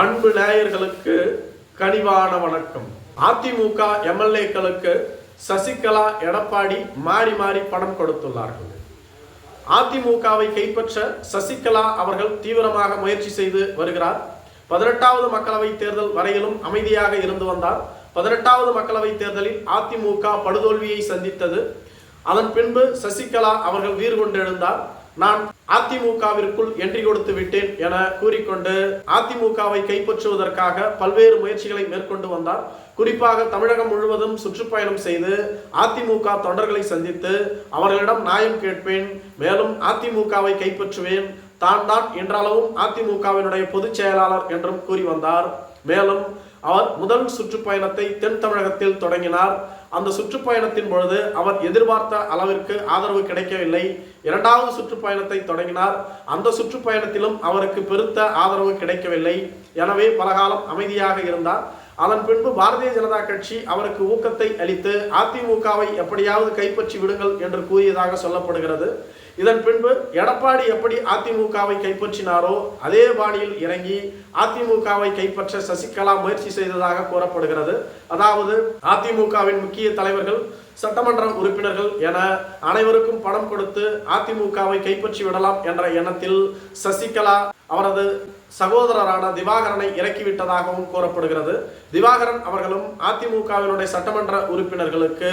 அன்பு நேயர்களுக்கு கனிவான வணக்கம். அதிமுக எம்எல்ஏக்களுக்கு சசிகலா எடப்பாடி மாறி மாறி பணம் கொடுத்துள்ளார்கள். அதிமுகவை கைப்பற்ற சசிகலா அவர்கள் தீவிரமாக முயற்சி செய்து வருகிறார். பதினெட்டாவது மக்களவை தேர்தல் வரையிலும் அமைதியாக இருந்து வந்தார். பதினெட்டாவது மக்களவை தேர்தலில் அதிமுக படுதோல்வியை சந்தித்தது. அதன் பின்பு சசிகலா அவர்கள் வீறு கொண்டெழுந்தார். நான் அதிமுகவிற்குள் என்றி கொடுத்து விட்டேன் என கூறிக்கொண்டு அதிமுகவை கைப்பற்றுவதற்காக பல்வேறு முயற்சிகளை மேற்கொண்டு வந்தார். குறிப்பாக தமிழகம் முழுவதும் சுற்றுப்பயணம் செய்து அதிமுக தொண்டர்களை சந்தித்து அவர்களிடம் நியாயம் கேட்பேன் மேலும் அதிமுகவை கைப்பற்றுவேன் தான் தான் என்றளவும் அதிமுகவினுடைய பொதுச் செயலாளர் என்றும் கூறி வந்தார். மேலும் அவர் முதல் சுற்றுப்பயணத்தை தென் தமிழகத்தில் தொடங்கினார். அந்த சுற்றுப்பயணத்தின் பொழுது அவர் எதிர்பார்த்த அளவிற்கு ஆதரவு கிடைக்கவில்லை. இரண்டாவது சுற்றுப்பயணத்தை தொடங்கினார். அந்த சுற்றுப்பயணத்திலும் அவருக்கு பெருத்த ஆதரவு கிடைக்கவில்லை. எனவே பலகாலம் அமைதியாக இருந்தார். அதன் பின்பு பாரதிய ஜனதா கட்சி அவருக்கு ஊக்கத்தை அளித்து அதிமுகவை எப்படியாவது கைப்பற்றி விடுங்கள் என்று கூறியதாக சொல்லப்படுகிறது. இதன் பின்பு எடப்பாடி எப்படி அதிமுகவை கைப்பற்றினாரோ அதே பாணியில் இறங்கி அதிமுகவை கைப்பற்ற சசிகலா முயற்சி செய்ததாக கூறப்படுகிறது. அதாவது அதிமுகவின் முக்கிய தலைவர்கள் சட்டமன்ற உறுப்பினர்கள் என அனைவருக்கும் பணம் கொடுத்து அதிமுகவை கைப்பற்றி விடலாம் என்ற எண்ணத்தில் சசிகலா அவரது சகோதரரான திவாகரனை இறக்கிவிட்டதாகவும் கூறப்படுகிறது. திவாகரன் அவர்களும் அதிமுகவினுடைய சட்டமன்ற உறுப்பினர்களுக்கு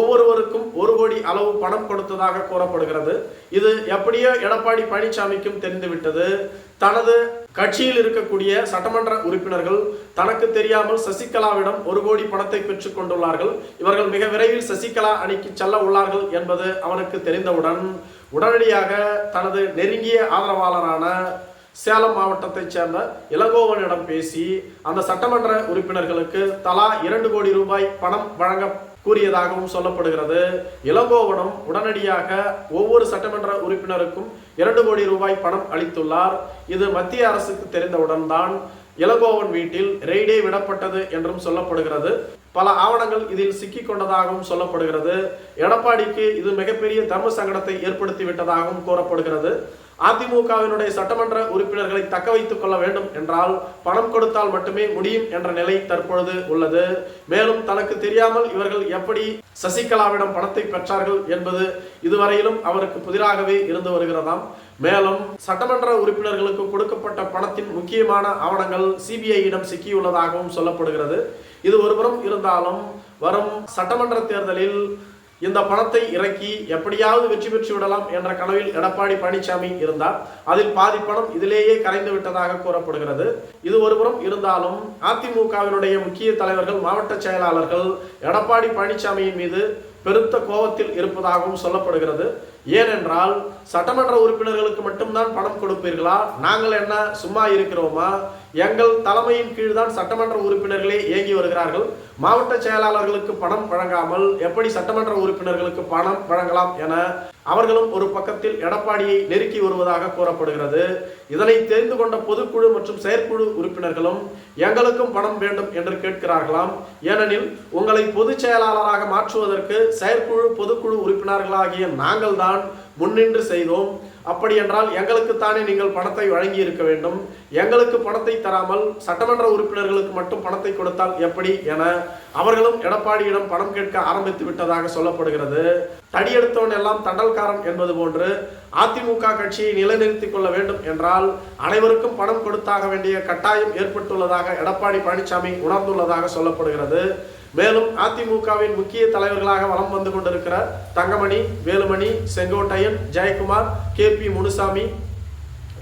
ஒவ்வொருவருக்கும் ஒரு கோடி அளவு பணம் கொடுத்ததாக கூறப்படுகிறது. இது எப்படியோ எடப்பாடி பழனிசாமிக்கும் தெரிந்துவிட்டது. தனது கட்சியில் இருக்கக்கூடிய சட்டமன்ற உறுப்பினர்கள் தனக்கு தெரியாமல் சசிகலாவிடம் ஒரு கோடி பணத்தை பெற்றுக் கொண்டுள்ளார்கள். இவர்கள் மிக விரைவில் சசிகலா அணிக்கு செல்ல உள்ளார்கள் என்பது அவனுக்கு தெரிந்தவுடன் உடனடியாக தனது நெருங்கிய ஆதரவாளரான சேலம் மாவட்டத்தைச் சேர்ந்த இளங்கோவனிடம் பேசி அந்த சட்டமன்ற உறுப்பினர்களுக்கு தலா இரண்டு கோடி ரூபாய் பணம் வழங்க கூறியதாகவும் சொல்லப்படுகிறது. இளங்கோவனம் உடனடியாக ஒவ்வொரு சட்டமன்ற உறுப்பினருக்கும் இரண்டு கோடி ரூபாய் பணம் அளித்துள்ளார். இது மத்திய அரசுக்கு தெரிந்தவுடன் தான் இளங்கோவன் வீட்டில் ரெய்டே விடப்பட்டது என்றும் சொல்லப்படுகிறது. பல ஆவணங்கள் இதில் சிக்கிக் கொண்டதாகவும் சொல்லப்படுகிறது. எடப்பாடிக்கு இது மிகப்பெரிய தர்ம சங்கடத்தை ஏற்படுத்தி விட்டதாகவும் கூறப்படுகிறது. அதிமுகவினுடைய சட்டமன்ற உறுப்பினர்களை தக்க வைத்துக் கொள்ள வேண்டும் என்றால் பணம் கொடுத்தால் மட்டுமே முடியும் என்ற நிலை தற்பொழுது உள்ளது. மேலும் தனக்கு தெரியாமல் இவர்கள் எப்படி சசிகலாவிடம் பணத்தை பெற்றார்கள் என்பது இதுவரையிலும் அவருக்கு புதிராகவே இருந்து வருகிறதாம். மேலும் சட்டமன்ற உறுப்பினர்களுக்கு கொடுக்கப்பட்ட பணத்தின் முக்கியமான ஆவணங்கள் சிபிஐயிடம் சிக்கியுள்ளதாகவும் சொல்லப்படுகிறது. இது ஒருபுறம் இருந்தாலும் வரும் சட்டமன்ற தேர்தலில் இந்த பணத்தை இறக்கி எப்படியாவது வெற்றி பெற்று விடலாம் என்ற கனவில் எடப்பாடி பழனிசாமி இருந்தார். அதில் பாதி பணம் இதிலேயே கரைந்து விட்டதாக கூறப்படுகிறது. இது ஒருபுறம் இருந்தாலும் அதிமுகவினுடைய முக்கிய தலைவர்கள் மாவட்ட செயலாளர்கள் எடப்பாடி பழனிசாமியின் மீது பெருத்த கோபத்தில் இருப்பதாகவும் சொல்லப்படுகிறது. ஏனென்றால் சட்டமன்ற உறுப்பினர்களுக்கு மட்டும்தான் பணம் கொடுப்பீர்களா? நாங்கள் என்ன சும்மா இருக்கிறோமா? எங்கள் தலைமையின் கீழ் தான் சட்டமன்ற உறுப்பினர்களே இயங்கி வருகிறார்கள். மாவட்ட செயலாளர்களுக்கு பணம் வழங்காமல் எப்படி சட்டமன்ற உறுப்பினர்களுக்கு பணம் வழங்கலாம் என அவர்களும் ஒரு பக்கத்தில் எடப்பாடியை நெருக்கி வருவதாக கூறப்படுகிறது. இதனை தெரிந்து கொண்ட பொதுக்குழு மற்றும் செயற்குழு உறுப்பினர்களும் எங்களுக்கும் பணம் வேண்டும் என்று கேட்கிறார்களாம். ஏனெனில் உங்களை பொதுச் செயலாளராக மாற்றுவதற்கு செயற்குழு பொதுக்குழு உறுப்பினர்களாகிய நாங்கள் தான் முன்னின்று செய்தோம். அப்படி என்றால் எங்களுக்குத்தானே நீங்கள் பணத்தை வழங்கி இருக்க வேண்டும். எங்களுக்கு பணத்தை தராமல் சட்டமன்ற உறுப்பினர்களுக்கு மட்டும் பணத்தை கொடுத்தால் எப்படி என அவர்களும் எடப்பாடியிடம் பணம் கேட்க ஆரம்பித்து விட்டதாக சொல்லப்படுகிறது. தடியெடுத்தவன் எல்லாம் தண்டல்காரன் என்பது போன்று அதிமுக கட்சியை நிலைநிறுத்திக் கொள்ள வேண்டும் என்றால் அனைவருக்கும் பணம் கொடுத்தாக வேண்டிய கட்டாயம் ஏற்பட்டுள்ளதாக எடப்பாடி பழனிசாமி உணர்ந்துள்ளதாக சொல்லப்படுகிறது. மேலும் அதிமுகவின் முக்கிய தலைவர்களாக வலம் வந்து கொண்டிருக்கிற Thangamani Velumani Sengottaiyan Jayakumar K P Munusamy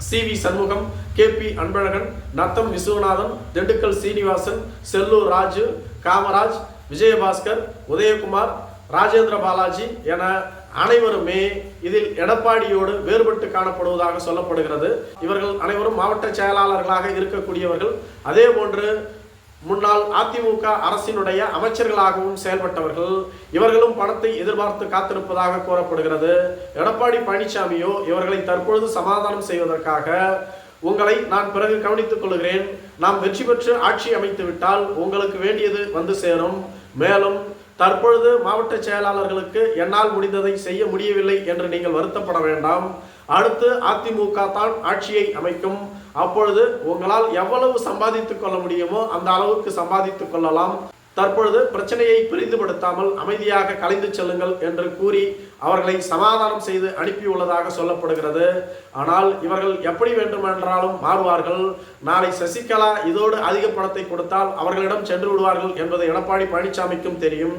C V Shanmugam K P Anbazhagan Natham Viswanathan Dindigul Srinivasan Sellur Raju Kamaraj Vijayabaskar Udhayakumar Rajendra Balaji என அனைவருமே இதில் எடப்பாடியோடு வேறுபட்டு காணப்படுவதாக சொல்லப்படுகிறது. இவர்கள் அனைவரும் மாவட்ட செயலாளர்களாக இருக்கக்கூடியவர்கள். அதே போன்று முன்னாள் அதிமுக அரசினுடைய அமைச்சர்களாகவும் செயல்பட்டவர்கள் இவர்களும் பணத்தை எதிர்பார்த்து காத்திருப்பதாக கூறப்படுகிறது. எடப்பாடி பழனிசாமியோ இவர்களை தற்பொழுது சமாதானம் செய்வதற்காக உங்களை நான் பிறகு கவனித்துக் கொள்கிறேன். நாம் வெற்றி பெற்று ஆட்சி அமைத்து விட்டால் உங்களுக்கு வேண்டியது வந்து சேரும். மேலும் தற்பொழுது மாவட்ட செயலாளர்களுக்கு என்னால் முடிந்ததை செய்ய முடியவில்லை என்று நீங்கள் வருத்தப்பட வேண்டாம். அடுத்து அதிமுக தான் ஆட்சியை அமைக்கும். அப்பொழுது உங்களால் எவ்வளவு சம்பாதித்துக் கொள்ள முடியுமோ அந்த அளவுக்கு சம்பாதித்துக் கொள்ளலாம். தற்பொழுது பிரச்சனையை பிரிந்துபடுத்தாமல் அமைதியாக கலைந்து செல்லுங்கள் என்று கூறி அவர்களை சமாதானம் செய்து அனுப்பியுள்ளதாக சொல்லப்படுகிறது. ஆனால் இவர்கள் எப்படி வேண்டுமென்றாலும் மாறுவார்கள். நாளை சசிகலா இதோடு அதிக பணத்தை கொடுத்தால் அவர்களிடம் சென்று விடுவார்கள் என்பது எடப்பாடி பழனிசாமிக்கும் தெரியும்.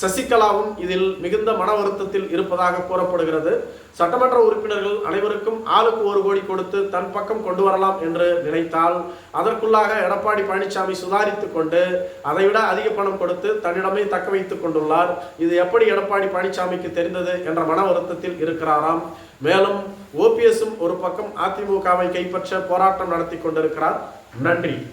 சசிகலாவும் இதில் மிகுந்த மன வருத்தத்தில் இருப்பதாக கூறப்படுகிறது. சட்டமன்ற உறுப்பினர்கள் அனைவருக்கும் ஆளுக்கு ஒரு கோடி கொடுத்து தன் பக்கம் கொண்டு வரலாம் என்று நினைத்தால் அதற்குள்ளாக எடப்பாடி பழனிசாமி சுதாரித்து கொண்டு அதைவிட அதிக பணம் கொடுத்து தன்னிடமே தக்க வைத்துக் கொண்டுள்ளார். இது எப்படி எடப்பாடி பழனிசாமிக்கு தெரிந்தது என்ற மன வருத்தத்தில் இருக்கிறாராம். மேலும் ஓபிஎஸும் ஒரு பக்கம் அதிமுகவை கைப்பற்ற போராட்டம் நடத்தி கொண்டிருக்கிறார். நன்றி.